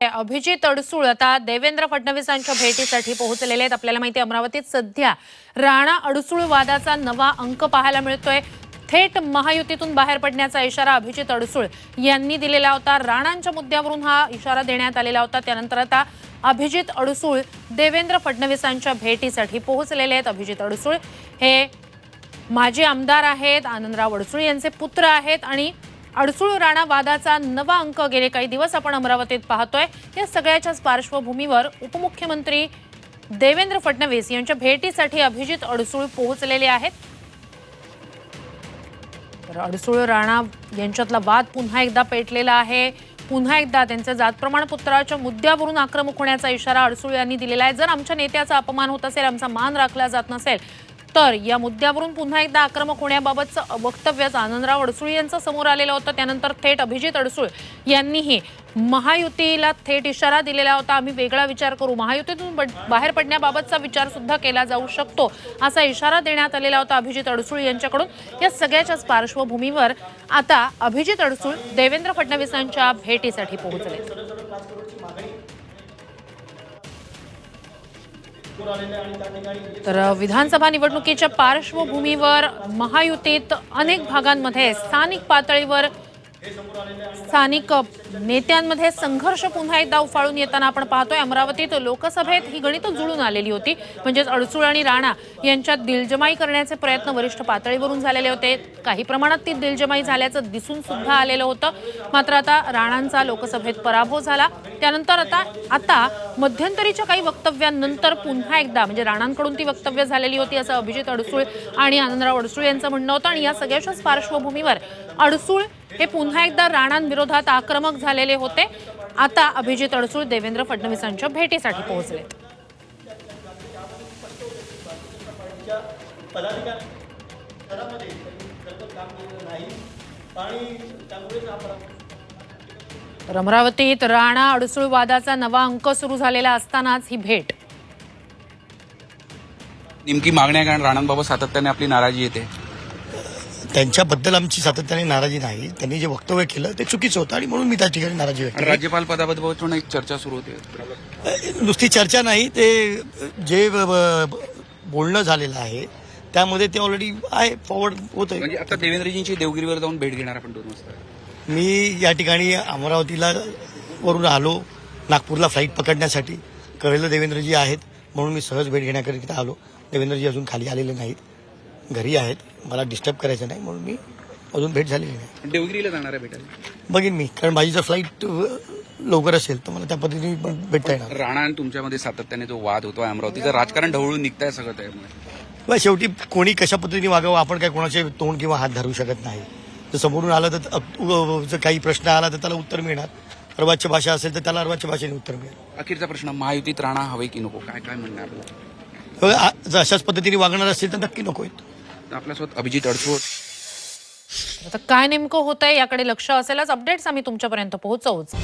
अभिजित अडसूळ आता देवेंद्र फडणवीसांच्या भेटीसाठी पोहोचलेले आहेत. आपल्याला माहिती आहे, अमरावतीत सध्या राणा अडसूळ वादाचा नवा अंक पाहायला मिळतोय. थेट महायुतीतून बाहेर पडण्याचा इशारा अभिजित अडसूळ यांनी दिलेला होता. राणांच्या मुद्द्यावरून हा इशारा देण्यात आलेला होता. त्यानंतर आता अभिजित अडसूळ देवेंद्र फडणवीसांच्या भेटीसाठी पोहोचलेले आहेत. अभिजित अडसूळ हे माजी आमदार आहेत. आनंदराव अडसूळ यांचे पुत्र आहेत. आणि अडसूळ राणा वादाचा नवा अंक गेले काही दिवस आपण अमरावतीत पाहतोय. या सगळ्याच्याच पार्श्वभूमीवर उपमुख्यमंत्री देवेंद्र फडणवीस यांच्या भेटीसाठी अभिजित अडसूळ पोहोचलेले आहेत. तर अडसूळ राणा यांच्यातला वाद पुन्हा एकदा पेटलेला आहे. पुन्हा एकदा त्यांच्या जात प्रमाणपत्राच्या मुद्द्यावरून आक्रमक होण्याचा इशारा अडसूळ यांनी दिलेला आहे. जर आमच्या नेत्याचा अपमान होत असेल आमचा मान राखला जात नसेल तर या मुद्द्यावरून पुन्हा एकदा आक्रमक होण्याबाबतचं वक्तव्यच आनंदराव अडसूळ यांचं समोर आलेलं होतं. त्यानंतर थेट अभिजित अडसूळ यांनीही महायुतीला थेट इशारा दिलेला होता. आम्ही वेगळा विचार करू. महायुतीतून बाहेर पडण्याबाबतचा विचार सुद्धा केला जाऊ शकतो असा इशारा देण्यात आलेला होता अभिजित अडसूळ यांच्याकडून. या सगळ्याच्याच पार्श्वभूमीवर आता अभिजित अडसूळ देवेंद्र फडणवीसांच्या भेटीसाठी पोहोचले तर विधानसभा निवडणुकीच्या पार्श्वभूमीवर महायुतीत अनेक भागांमध्ये स्थानिक पातळीवर स्थानिक नेत्यांमध्ये संघर्ष पुन्हा एकदा उफाळून येताना आपण पाहतोय. अमरावतीत लोकसभेत ही गणितं जुळून आलेली होती. म्हणजेच अडसूळ आणि राणा यांच्यात दिलजमाई करण्याचे प्रयत्न वरिष्ठ पातळीवरून झालेले होते. काही प्रमाणात ती दिलजमाई झाल्याचं दिसून सुद्धा आलेलं होतं. मात्र आता राणांचा लोकसभेत पराभव झाला. त्यानंतर आता आता मध्यंतरीच्या काही वक्तव्यांनंतर पुन्हा एकदा म्हणजे राणांकडून ती वक्तव्य झालेली होती असं अभिजित अडसूळ आणि आनंदराव अडसूळ यांचं म्हणणं होतं. आणि या सगळ्याच्याच पार्श्वभूमीवर अडसूळ हे पुन्हा एकदा राणांविरोधात आक्रमक झालेले होते. आता अभिजित अडसूळ देवेंद्र फडणवीसांच्या भेटीसाठी पोहोचले. तर अमरावतीत राणा अडसूळ वादाचा नवा अंक सुरू झालेला असतानाच ही भेट. नेमकी मागण्या कारण राणांबाबत सातत्याने आपली नाराजी येते. त्यांच्याबद्दल आमची सातत्याने नाराजी नाही. त्यांनी जे वक्तव्य केलं ते चुकीचं होतं आणि म्हणून मी त्या ठिकाणी नाराजी व्यक्त केली. राज्यपाल पदाबद्दल पण एक चर्चा सुरू होते. नुसती चर्चा नाही ते जे ब- ब- बोलणं झालेलं आहे त्यामध्ये ते ऑलरेडी आहे फॉरवर्ड होत म्हणजे आता देवेंद्रजींची देवगिरीवर जाऊन भेट घेणार आपण दोन वाजता. मी या ठिकाणी अमरावतीला वरून आलो नागपूरला फ्लाईट पकडण्यासाठी. कळलं देवेंद्रजी आहेत म्हणून मी सहज भेट घेण्याकरिता आलो. देवेंद्रजी अजून खाली आलेले नाहीत घरी आहेत. मला डिस्टर्ब करायचं नाही म्हणून मी अजून भेट झालेली नाही. देवगिरीला जाणार आहे भेटायला. बघीन मी कारण माझी जर फ्लाईट लवकर असेल तर मला त्या पद्धतीने भेटता येणार. राणा आणि तुमच्यामध्ये सातत्याने जो वाद होतो अमरावतीचं राजकारण ढवळून निघतंय सगळं त्यामुळे. शेवटी कोणी कशा पद्धतीने वागावं आपण काय कोणाचे तोंड किंवा हात धरू शकत नाही. जर समोरून आलं तर जर काही प्रश्न आला तर त्याला उत्तर मिळणार. अर्वाच्य भाषा असेल तर त्याला अर्वाच्य भाषेने उत्तर मिळेल. अखेरचा प्रश्न महायुतीत राणा हवे की नको? काय काय म्हणणं आहे आपलं बघा, आ- जर अशाच पद्धतीने वागणार असेल तर नक्की नको तर आपल्यासोबत अभिजित अडसूळ. आता काय नेमकं होतंय याकडे लक्ष असेलच. अपडेट्स आम्ही तुमच्यापर्यंत पोहोचवूच.